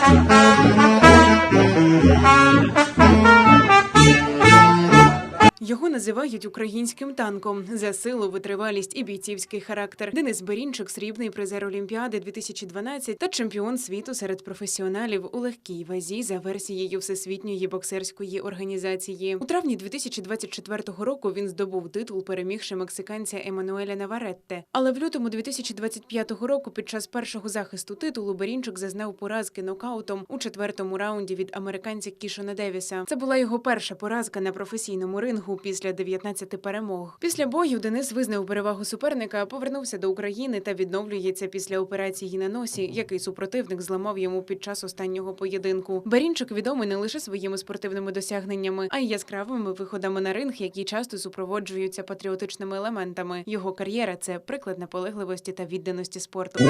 Thank you. Його називають українським танком за силу, витривалість і бійцівський характер. Денис Берінчик, срібний призер Олімпіади 2012 та чемпіон світу серед професіоналів у легкій вазі за версією Всесвітньої боксерської організації. У травні 2024 року він здобув титул, перемігши мексиканця Еммануеля Наваретте. Але в лютому 2025 року, під час першого захисту титулу, Берінчик зазнав поразки нокаутом у четвертому раунді від американця Кішона Девіса. Це була його перша поразка на професійному рингу після 19 перемог. Після бою Денис визнав перевагу суперника, повернувся до України та відновлюється після операції на носі, який супротивник зламав йому під час останнього поєдинку. Берінчик відомий не лише своїми спортивними досягненнями, а й яскравими виходами на ринг, які часто супроводжуються патріотичними елементами. Його кар'єра це приклад наполегливості та відданості спорту.